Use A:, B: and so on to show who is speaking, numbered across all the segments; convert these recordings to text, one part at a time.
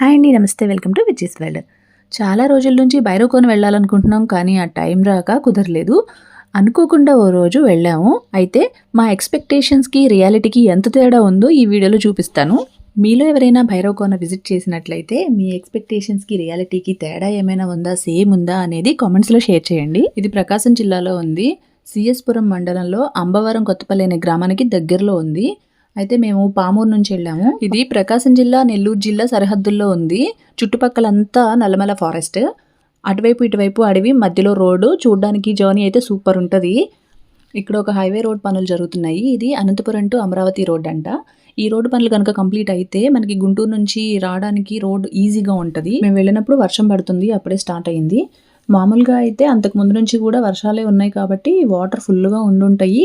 A: Hi అండి నమస్తే welcome to Vijayan world. చాలా రోజుల నుంచి భైరవకోన వెళ్ళాలనుకుంటున్నాం కానీ ఆ టైం రాక కుదరలేదు. అనుకోకుండా ఓ రోజు వెళ్ళాము. అయితే మా ఎక్స్పెక్టేషన్స్కి రియాలిటీకి ఎంత తేడా ఉందో ఈ వీడియోలో చూపిస్తాను. మీలో ఎవరైనా భైరవకోన విజిట్ చేసినట్లయితే మీ ఎక్స్పెక్టేషన్స్కి రియాలిటీకి తేడా ఏమైనా ఉందా సేమ్ ఉందా అనేది కామెంట్స్లో షేర్ చేయండి. ఇది ప్రకాశం జిల్లాలో ఉంది. సిఎస్పురం మండలంలో అంబవరం కొత్తపల్లి అనే గ్రామానికి దగ్గరలో ఉంది. అయితే మేము పామూరు నుంచి వెళ్ళాము. ఇది ప్రకాశం జిల్లా నెల్లూరు జిల్లా సరిహద్దుల్లో ఉంది. చుట్టుపక్కలంతా నల్లమల ఫారెస్ట్. అటువైపు ఇటువైపు అడవి మధ్యలో రోడ్డు. చూడడానికి జర్నీ అయితే సూపర్ ఉంటుంది. ఇక్కడ ఒక హైవే రోడ్ పనులు జరుగుతున్నాయి. ఇది అనంతపురం టు అమరావతి రోడ్ అంట. ఈ రోడ్డు పనులు కనుక కంప్లీట్ అయితే మనకి గుంటూరు నుంచి రావడానికి రోడ్ ఈజీగా ఉంటుంది. మేము వెళ్ళినప్పుడు వర్షం పడుతుంది అప్పుడే స్టార్ట్ అయింది. మామూలుగా అయితే అంతకు ముందు నుంచి కూడా వర్షాలే ఉన్నాయి కాబట్టి వాటర్ ఫుల్గా ఉండుంటాయి.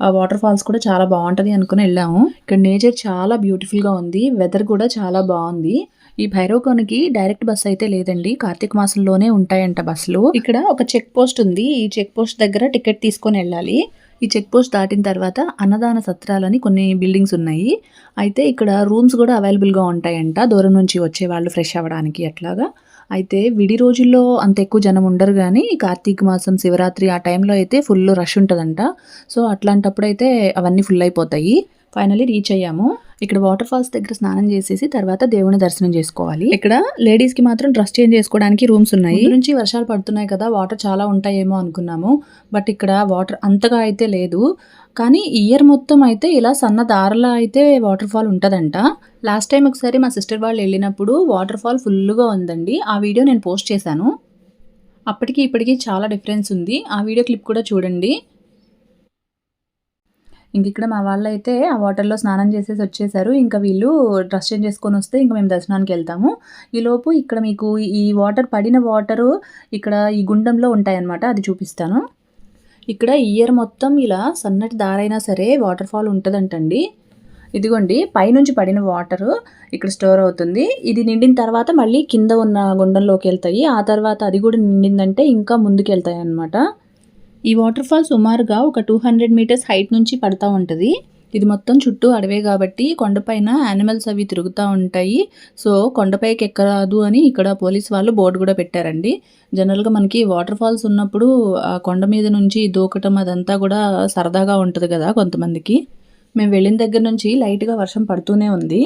A: వాటర్ ఫాల్స్ కూడా చాలా బాగుంటుంది అనుకుని వెళ్ళాము. ఇక్కడ నేచర్ చాలా బ్యూటిఫుల్గా ఉంది. వెదర్ కూడా చాలా బాగుంది. ఈ భైరవకోనికి డైరెక్ట్ బస్ అయితే లేదండి. కార్తీక మాసంలోనే ఉంటాయంట బస్సులు. ఇక్కడ ఒక చెక్ పోస్ట్ ఉంది. ఈ చెక్ పోస్ట్ దగ్గర టికెట్ తీసుకొని వెళ్ళాలి. ఈ చెక్ పోస్ట్ దాటిన తర్వాత అన్నదాన సత్రాలని కొన్ని బిల్డింగ్స్ ఉన్నాయి. అయితే ఇక్కడ రూమ్స్ కూడా అవైలబుల్గా ఉంటాయంట. దూరం నుంచి వచ్చే వాళ్ళు ఫ్రెష్ అవ్వడానికి అట్లాగా. అయితే విడి రోజుల్లో అంత ఎక్కువ జనం ఉండరు కానీ కార్తీక మాసం శివరాత్రి ఆ టైంలో అయితే ఫుల్ రష్ ఉంటుందంట. సో అట్లాంటప్పుడు అయితే అవన్నీ ఫుల్ అయిపోతాయి. ఫైనలీ రీచ్ అయ్యాము. ఇక్కడ వాటర్ ఫాల్స్ దగ్గర స్నానం చేసేసి తర్వాత దేవుని దర్శనం చేసుకోవాలి. ఇక్కడ లేడీస్కి మాత్రం డ్రెస్ చేంజ్ చేసుకోవడానికి రూమ్స్ ఉన్నాయి. నుంచి వర్షాలు పడుతున్నాయి కదా వాటర్ చాలా ఉంటాయేమో అనుకున్నాము. బట్ ఇక్కడ వాటర్ అంతగా అయితే లేదు. కానీ ఇయర్ మొత్తం అయితే ఇలా సన్న దారలా అయితే వాటర్ ఫాల్ ఉంటుందంట. లాస్ట్ టైం ఒకసారి మా సిస్టర్ వాళ్ళు వెళ్ళినప్పుడు వాటర్ ఫాల్ ఫుల్గా ఉందండి. ఆ వీడియో నేను పోస్ట్ చేశాను. అప్పటికి ఇప్పటికి చాలా డిఫరెన్స్ ఉంది. ఆ వీడియో క్లిప్ కూడా చూడండి. ఇంక ఇక్కడ మా వాళ్ళు అయితే ఆ వాటర్లో స్నానం చేసేసి వచ్చేసారు. ఇంకా వీళ్ళు డ్రెస్ చేంజ్ చేసుకొని వస్తే ఇంకా మేము దర్శనానికి వెళ్తాము. ఈలోపు ఇక్కడ మీకు ఈ వాటర్ పడిన వాటరు ఇక్కడ ఈ గుండంలో ఉంటాయన్నమాట అది చూపిస్తాను. ఇక్కడ ఇయర్ మొత్తం ఇలా సన్నటి దారైనా సరే వాటర్ ఫాల్ ఉంటుందంటండి. ఇదిగోండి పైనుంచి పడిన వాటర్ ఇక్కడ స్టోర్ అవుతుంది. ఇది నిండిన తర్వాత మళ్ళీ కింద ఉన్న గుండంలోకి వెళ్తాయి. ఆ తర్వాత అది కూడా నిండిందంటే ఇంకా ముందుకు వెళ్తాయి అన్నమాట ఈ వాటర్ ఫాల్ సుమారుగా ఒక టూ హండ్రెడ్ మీటర్స్ హైట్ నుంచి పడతా ఉంటుంది. ఇది మొత్తం చుట్టూ అడవే కాబట్టి కొండపైన యానిమల్స్ అవి తిరుగుతూ ఉంటాయి. సో కొండపైకి ఎక్కరాదు అని ఇక్కడ పోలీస్ వాళ్ళు బోర్డు కూడా పెట్టారండి. జనరల్గా మనకి వాటర్ ఫాల్స్ ఉన్నప్పుడు ఆ కొండ మీద నుంచి దూకటం అదంతా కూడా సరదాగా ఉంటుంది కదా కొంతమందికి. మేము వెళ్ళిన దగ్గర నుంచి లైట్గా వర్షం పడుతూనే ఉంది.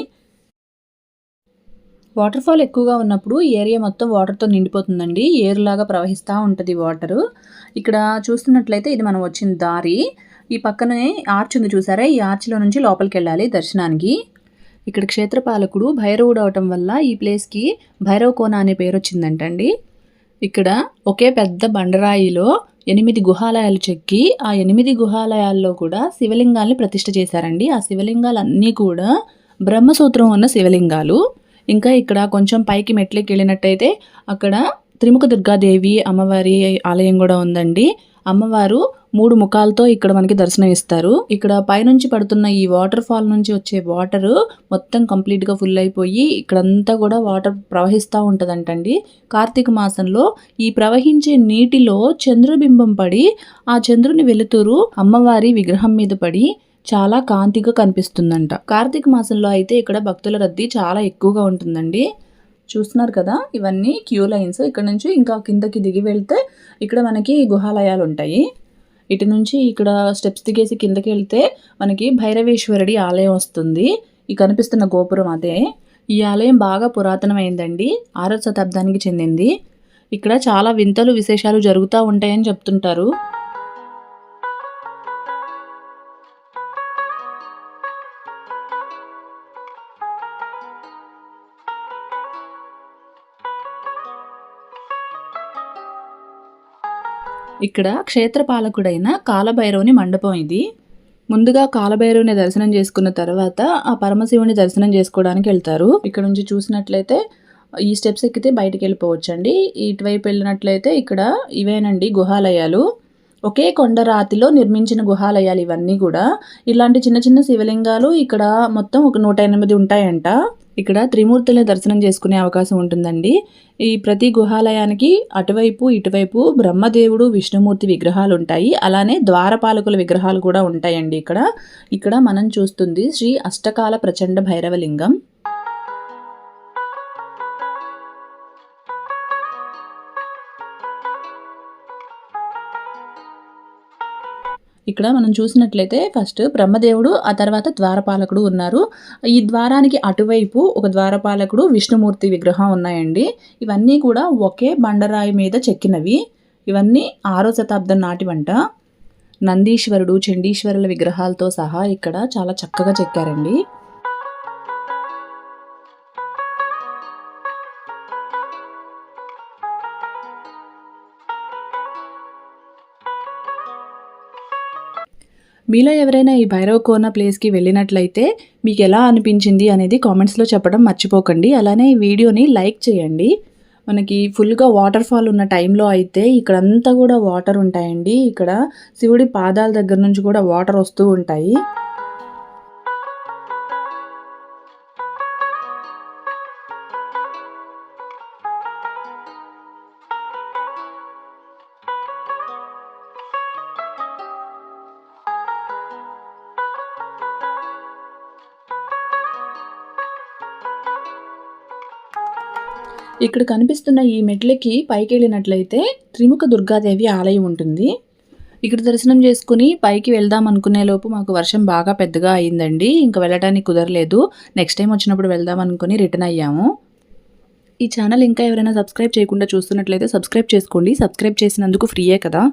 A: వాటర్ ఫాల్ ఎక్కువగా ఉన్నప్పుడు ఏరియా మొత్తం వాటర్తో నిండిపోతుందండి. ఏరులాగా ప్రవహిస్తూ ఉంటుంది వాటరు ఇక్కడ చూస్తున్నట్లయితే ఇది మనం వచ్చిన దారి. ఈ పక్కనే ఆర్చ్ ఉంది చూసారా? ఈ ఆర్చ్లో నుంచి లోపలికి వెళ్ళాలి దర్శనానికి. ఇక్కడ క్షేత్రపాలకుడు భైరవుడు అవటం వల్ల ఈ ప్లేస్కి భైరవ కోన అనే పేరు వచ్చిందంటండి. ఇక్కడ ఒకే పెద్ద బండరాయిలో ఎనిమిది గుహాలయాలు చెక్కి ఆ ఎనిమిది గుహాలయాల్లో కూడా శివలింగాల్ని ప్రతిష్ఠ చేశారండి. ఆ శివలింగాలన్నీ కూడా బ్రహ్మసూత్రం ఉన్న శివలింగాలు. ఇంకా ఇక్కడ కొంచెం పైకి మెట్లకి వెళ్ళినట్టయితే అక్కడ త్రిముఖ దుర్గాదేవి అమ్మవారి ఆలయం కూడా ఉందండి. అమ్మవారు మూడు ముఖాలతో ఇక్కడ మనకి దర్శనం ఇస్తారు ఇక్కడ పైనుంచి పడుతున్న ఈ వాటర్ ఫాల్ నుంచి వచ్చే వాటర్ మొత్తం కంప్లీట్గా ఫుల్ అయిపోయి ఇక్కడంతా కూడా వాటర్ ప్రవహిస్తూ ఉంటుందంటండి. కార్తీక మాసంలో ఈ ప్రవహించే నీటిలో చంద్రబింబం పడి ఆ చంద్రుని వెలుతురు అమ్మవారి విగ్రహం మీద పడి చాలా కాంతిగా కనిపిస్తుందంట. కార్తీక మాసంలో అయితే ఇక్కడ భక్తుల రద్దీ చాలా ఎక్కువగా ఉంటుందండి. చూస్తున్నారు కదా ఇవన్నీ క్యూ లైన్స్. ఇక్కడ నుంచి ఇంకా కిందకి దిగి వెళ్తే ఇక్కడ మనకి గుహాలయాలు ఉంటాయి. ఇటు నుంచి ఇక్కడ స్టెప్స్ దిగేసి కిందకి వెళ్తే మనకి భైరవేశ్వరుడి ఆలయం వస్తుంది. ఈ కనిపిస్తున్న గోపురం అదే. ఈ ఆలయం బాగా పురాతనమైందండి. ఆరో శతాబ్దానికి చెందింది. ఇక్కడ చాలా వింతలు విశేషాలు జరుగుతూ ఉంటాయని చెప్తుంటారు. ఇక్కడ క్షేత్రపాలకుడైన కాలభైరవుని మండపం ఇది. ముందుగా కాలభైరవుని దర్శనం చేసుకున్న తర్వాత ఆ పరమశివుని దర్శనం చేసుకోవడానికి వెళ్తారు. ఇక్కడ నుంచి చూసినట్లయితే ఈ స్టెప్స్ ఎక్కితే బయటికి వెళ్ళిపోవచ్చండి. ఇటువైపు వెళ్ళినట్లయితే ఇక్కడ ఇవేనండి గుహాలయాలు. ఒకే కొండ రాతిలో నిర్మించిన గుహాలయాలు ఇవన్నీ కూడా. ఇలాంటి చిన్న చిన్న శివలింగాలు ఇక్కడ మొత్తం ఒక నూట ఎనిమిది ఉంటాయంట. ఇక్కడ త్రిమూర్తుల దర్శనం చేసుకునే అవకాశం ఉంటుందండి. ఈ ప్రతి గుహాలయానికి అటువైపు ఇటువైపు బ్రహ్మదేవుడు విష్ణుమూర్తి విగ్రహాలు ఉంటాయి. అలానే ద్వారపాలకుల విగ్రహాలు కూడా ఉంటాయండి ఇక్కడ. ఇక్కడ మనం చూస్తుంది శ్రీ అష్టకాల ప్రచండ భైరవలింగం. ఇక్కడ మనం చూసినట్లయితే ఫస్ట్ బ్రహ్మదేవుడు ఆ తర్వాత ద్వారపాలకుడు ఉన్నారు. ఈ ద్వారానికి అటువైపు ఒక ద్వారపాలకుడు విష్ణుమూర్తి విగ్రహం ఉన్నాయండి. ఇవన్నీ కూడా ఒకే బండరాయి మీద చెక్కినవి. ఇవన్నీ ఆరో శతాబ్దం నాటి వంట. నందీశ్వరుడు చండీశ్వరుల విగ్రహాలతో సహా ఇక్కడ చాలా చక్కగా చెక్కారండి. మీలో ఎవరైనా ఈ భైరవ కోన ప్లేస్కి వెళ్ళినట్లయితే మీకు ఎలా అనిపించింది అనేది కామెంట్స్లో చెప్పడం మర్చిపోకండి. అలానే ఈ వీడియోని లైక్ చేయండి. మనకి ఫుల్గా వాటర్ ఫాల్ ఉన్న టైంలో అయితే ఇక్కడంతా కూడా వాటర్ ఉంటాయండి. ఇక్కడ శివుడి పాదాల దగ్గర నుంచి కూడా వాటర్ వస్తూ ఉంటాయి. ఇక్కడ కనిపిస్తున్న ఈ మెట్లకి పైకి వెళ్ళినట్లయితే త్రిముఖ దుర్గాదేవి ఆలయం ఉంటుంది. ఇక్కడ దర్శనం చేసుకుని పైకి వెళ్దాం అనుకునే లోపు మాకు వర్షం బాగా పెద్దగా అయిందండి. ఇంకా వెళ్ళడానికి కుదరలేదు. నెక్స్ట్ టైం వచ్చినప్పుడు వెళ్దాం అనుకుని రిటర్న్ అయ్యాము. ఈ ఛానల్ ఇంకా ఎవరైనా సబ్స్క్రైబ్ చేయకుండా చూస్తున్నట్లయితే సబ్స్క్రైబ్ చేసుకోండి. సబ్స్క్రైబ్ చేసినందుకు ఫ్రీయే కదా.